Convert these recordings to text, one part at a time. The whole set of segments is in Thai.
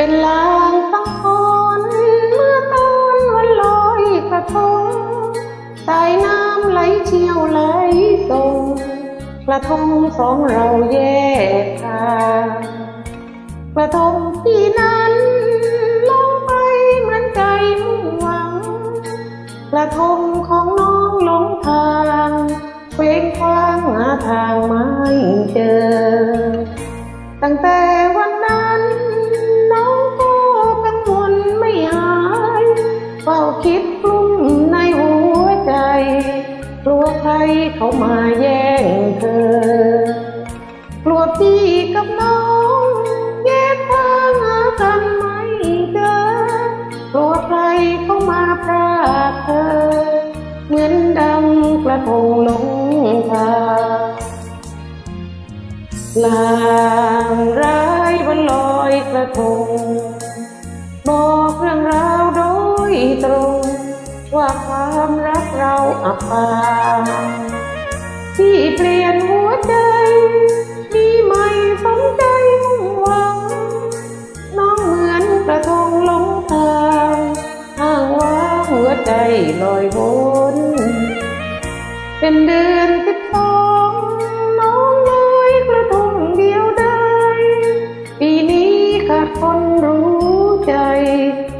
เป็นลางสังหรณ์เมื่อตอนวันลอยกระทงสายน้ำไหลเชี่ยวไหลตรงกระทงสองเราแยกทางกระทงที่นั้นลงไปเหมือนใจมุ่งหวัง กระทงของน้องหลงทางเคว้งคว้างหาทางไม่เจอ ตั้งแต่ คิดกลุ้มในหัวใจ กลัวใครเขามาแย่งเธอ กลัวพี่กับน้องแยกทางหากันไม่เจอกลัวใครเขามาพรากเธอ เหมือนดังกระทงลงทางลางร้ายวันลอยกระทง ตรง ว่าความรักเราอับปางที่เปลี่ยนหัวใจมีไม่สมใจมุ่งหวัง น้องเหมือนกระทงลงทางอ้างว่าหัวใจลอยวนเป็นเดือนสิบสองน้องลอยกระทงเดียวได้ปีนี้ขาดคนรู้ใจ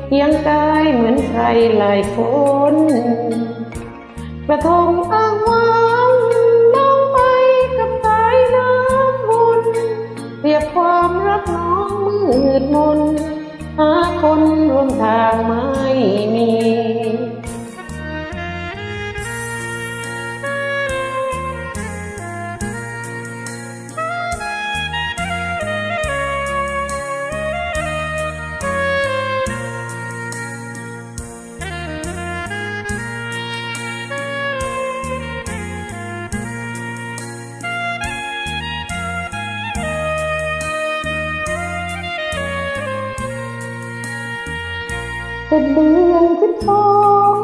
เคียังกายเหมือน รหลายคนกระทงอ้างว้างน้องไปกับสายน้ำวนเรียบความรักน้องมืดมนหาคนร่วมทาง แต่เดือนสิบสอง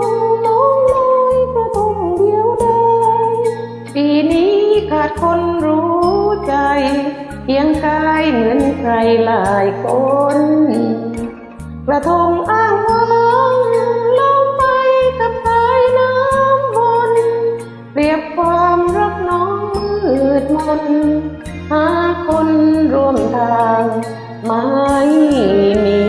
น้องลอยกระทงเดียวดายปีนี้ขาดคนรู้ใจเพียงกายเหมือนใครหลายคน กระทงอ้างว้างลงไปกับสายน้ำวนเปรียบความรักน้องมืดมนหาคนร่วมทางไม่มี